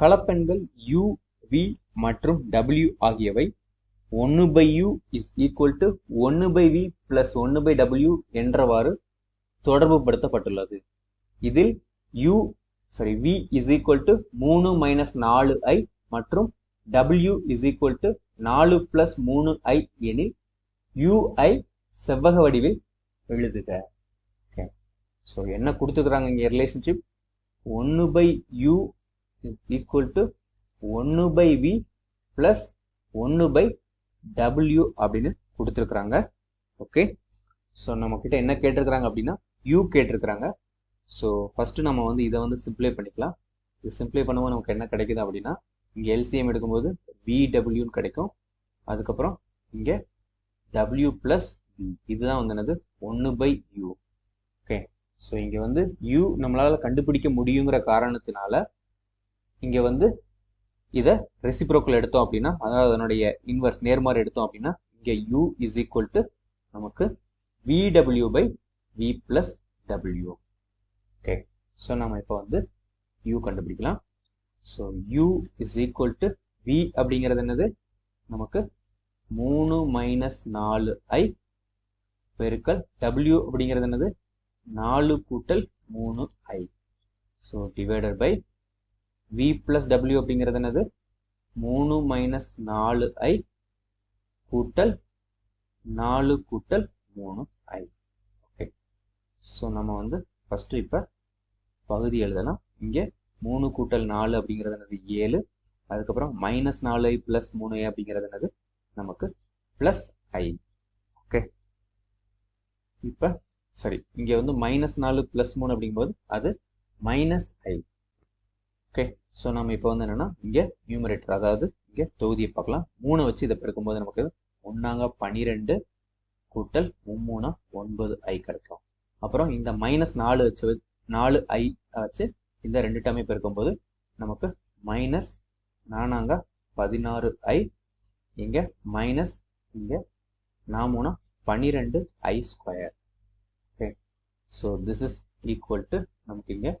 கலப்பெண்கள் U V மற்றும் W ஆகியவை ஒன்று by U is equal to ஒன்று பை வி பிளஸ் ஒன்று பை டபிள்யூ என்றவாறு தொடர்புபடுத்தப்பட்டுள்ளது. இதில் U sorry V is equal to மூணு மைனஸ் நாலு ஐ மற்றும் டபிள்யூ இஸ் ஈக்குவல் டு நாலு பிளஸ் மூணு ஐ எனில் யூஐ செவ்வக வடிவில் எழுதுக. ஓகே ஸோ என்ன கொடுத்துக்கிறாங்க இங்கே ரிலேஷன்ஷிப் ஒன்று by U is equal to ஒன்று பை வி ப்ளஸ் ஒன்று பை டபிள்யூ அப்படின்னு கொடுத்துருக்குறாங்க. ஓகே ஸோ நம்மக்கிட்ட என்ன கேட்டிருக்கிறாங்க அப்படின்னா யூ கேட்டிருக்கிறாங்க. ஸோ ஃபஸ்ட்டு நம்ம வந்து இதை வந்து சிம்ப்ளை பண்ணிக்கலாம். இது சிம்ப்ளை பண்ணும்போது நமக்கு என்ன கிடைக்குது அப்படின்னா இங்கே எல்சிஎம் எடுக்கும்போது விடபிள்யூன்னு கிடைக்கும். அதுக்கப்புறம் இங்கே டபிள்யூ ப்ளஸ் வி இதுதான் வந்து என்னது? ஒன்று பை யூ ஓகே ஸோ இங்கே வந்து யூ நம்மளால் கண்டுபிடிக்க முடியுங்கிற காரணத்தினால இங்கே வந்து இதை ரெசிப்ரோக்கல் எடுத்தோம் அப்படின்னா அதாவது அதனுடைய இன்வர்ஸ் நேர்மாறு எடுத்தோம் அப்படின்னா இங்கே யூ இஸ் ஈக்குவல் டு நமக்கு V W by V plus W okay so நம்ம இப்போ வந்து யூ கண்டுபிடிக்கலாம். So U is equal to V அப்படிங்கிறது என்னது? நமக்கு மூணு மைனஸ் நாலு ஐ பெருக்கல் டபிள்யூ அப்படிங்கிறது என்னது? நாலு கூட்டல் மூணு I so divided by V plus W அப்படிங்கிறது என்னது? மூணு மைனஸ் நாலு ஐ கூட்டல் நாலு கூட்டல் மூணு ஐ ஓகே ஸோ நம்ம வந்து ஃபஸ்ட்டு இப்போ பகுதி எழுதலாம். இங்கே மூணு கூட்டல் நாலு அப்படிங்கிறது என்னது? ஏழு. அதுக்கப்புறம் மைனஸ் நாலு ஐ ப்ளஸ் மூணு ஐ அப்படிங்கிறது என்னது? நமக்கு ப்ளஸ் ஐ ஓகே இப்போ சரி இங்கே வந்து மைனஸ் நாலு ப்ளஸ் மூணு அப்படிங்கும்போது அது மைனஸ் ஐ ஓகே ஸோ நம்ம இப்போ வந்து என்னென்னா இங்கே நியூமரேட்டர் அதாவது இங்கே தொகுதியை பார்க்கலாம். மூணை வச்சு இதை பெருக்கும்போது நமக்கு ஒன்றாங்க பன்னிரெண்டு கூட்டல் மும்மூணா ஒன்பது ஐ கிடைக்கும். அப்புறம் இந்த மைனஸ் நாலு வச்சு நாலு ஐ வச்சு இந்த ரெண்டு டைமே பெருக்கும்போது நமக்கு மைனஸ் நானாங்க பதினாறு ஐ இங்கே மைனஸ் இங்கே நாமூனா பன்னிரெண்டு I square okay so this is equal to நமக்கு இங்கே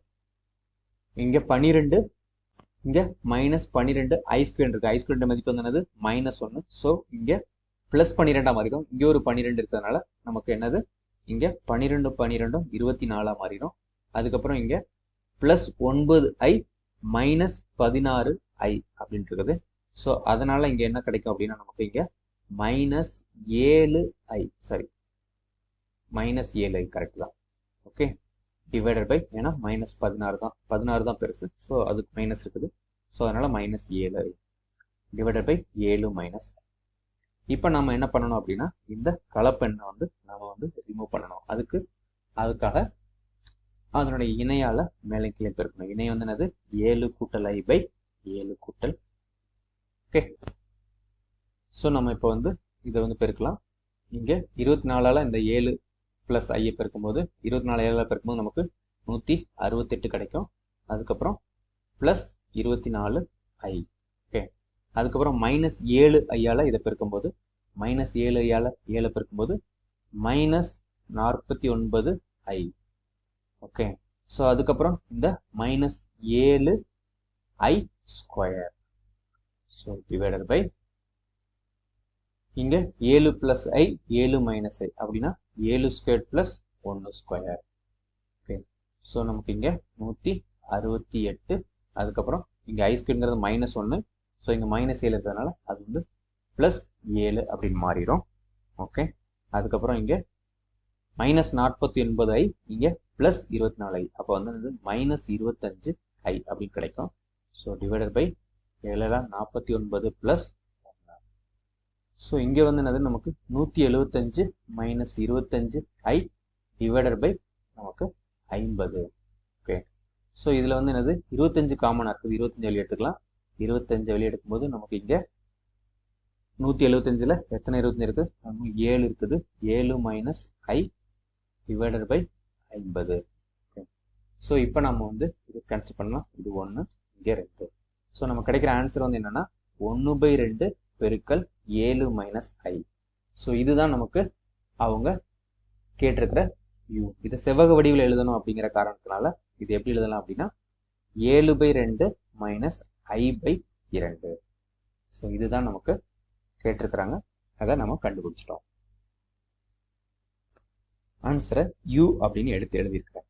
இங்கே பன்னிரெண்டு இங்கே மைனஸ் பன்னிரெண்டு ஐஸ்கிரீன் ஸ்கொயர் இருக்கு. ஐ மதிப்பு வந்து என்னது? மைனஸ் ஒன்று ஸோ இங்கே ப்ளஸ் பன்னிரெண்டாக மாறிடும். இங்கே ஒரு பன்னிரெண்டு இருக்கிறதுனால நமக்கு என்னது? இங்கே பன்னிரெண்டு பன்னிரெண்டும் இருபத்தி நாலாக மாறிடும். அதுக்கப்புறம் இங்கே ப்ளஸ் ஒன்பது ஐ மைனஸ் பதினாறு ஐ அப்படின்ட்டு இருக்குது. ஸோ அதனால இங்கே என்ன கிடைக்கும் அப்படின்னா நமக்கு இங்கே மைனஸ் ஏழு ஐ சாரி மைனஸ் ஏழு ஐ கரெக்ட் தான். ஓகே டிவைடட் பை ஏன்னா மைனஸ் பதினாறு தான். பதினாறு தான் பெருசு. ஸோ அதுக்கு மைனஸ் இருக்குது. ஸோ அதனால மைனஸ் ஏழு டிவைடட் பை ஏழு மைனஸ் இப்போ நம்ம என்ன பண்ணணும் அப்படின்னா இந்த கலப்பெண்ணை வந்து நம்ம வந்து ரிமூவ் பண்ணணும். அதுக்கு அதுக்காக அதனுடைய இணையால மேலே கீழே பெருக்கணும். இணை வந்து என்னது? ஏழு கூட்டல் ஐ பை ஏழு கூட்டல். ஓகே ஸோ நம்ம இப்போ வந்து இதை வந்து பெருக்கலாம். இங்கே இருபத்தி நாலால் இந்த ஏழு ப்ளஸ் ஐயை பெருக்கும்போது இருபத்தி நாலு ஏழில் பெருக்கும்போது நமக்கு நூற்றி அறுபத்தெட்டு கிடைக்கும். அதுக்கப்புறம் ப்ளஸ் இருபத்தி நாலு ஐ ஓகே அதுக்கப்புறம் மைனஸ் ஏழு ஐயால் இதை பெருக்கும்போது மைனஸ் ஏழு ஐயால் ஏழை பெருக்கும்போது மைனஸ் நாற்பத்தி ஒன்பது ஐ ஓகே ஸோ அதுக்கப்புறம் இந்த மைனஸ் ஏழு I square so divided by இங்கே ஏழு ப்ளஸ் ஐ ஏழு மைனஸ் ஐ அப்படின்னா ஏழு ஸ்கொயர் ப்ளஸ் ஒன்று ஸ்கொயர் ஓகே ஸோ நமக்கு இங்கே நூற்றி அறுபத்தி எட்டு அதுக்கப்புறம் இங்கே ஐ ஸ்கொயருங்கிறது மைனஸ் ஒன்று ஸோ இங்கே மைனஸ் ஏழு இருக்கிறதுனால அது வந்து ப்ளஸ் ஏழு அப்படின்னு மாறிடும். ஓகே அதுக்கப்புறம் இங்கே மைனஸ் நாற்பத்தி ஒன்பது ஐ இங்கே ப்ளஸ் இருபத்தி நாலு ஐ அப்போ வந்து மைனஸ் இருபத்தஞ்சு ஐ அப்படின்னு கிடைக்கும். ஸோ டிவைடட் பை ஏழெல்லாம் நாற்பத்தி ஒன்பது ப்ளஸ் ஸோ இங்கே வந்து என்னது? நமக்கு நூற்றி எழுபத்தஞ்சு மைனஸ் இருபத்தஞ்சு ஐ டிவைடட் பை நமக்கு ஐம்பது. ஓகே ஸோ இதில் வந்து என்னது? இருபத்தஞ்சு காமனாக இருக்குது. இருபத்தஞ்சு வெளியே எடுத்துக்கலாம். இருபத்தஞ்சு வெளியே எடுக்கும்போது நமக்கு இங்கே நூற்றி எழுபத்தஞ்சில் எத்தனை இருபத்தஞ்சு இருக்குது நமக்கு ஏழு இருக்குது. ஏழு மைனஸ் ஐ டிவைடட் பை ஐம்பது. ஓகே ஸோ இப்போ நம்ம வந்து இது கேன்சல் பண்ணலாம். இது ஒன்று இங்கே ரெண்டு. ஸோ நம்ம கிடைக்கிற ஆன்சர் வந்து என்னென்னா ஒன்று பை ரெண்டு பெருக்கல் ஏழு மைனஸ் ஐ ஸோ இதுதான் நமக்கு அவங்க கேட்டிருக்கிற யூ இதை செவ்வக வடிவில் எழுதணும் அப்படிங்கிற காரணத்தினால இது எப்படி எழுதலாம் அப்படின்னா ஏழு பை ரெண்டு மைனஸ் ஐ பை இரண்டு. ஸோ இதுதான் நமக்கு கேட்டிருக்கிறாங்க. அதை நம்ம கண்டுபிடிச்சிட்டோம். ஆன்சரை யூ அப்படின்னு எடுத்து எழுதியிருக்கிறேன்.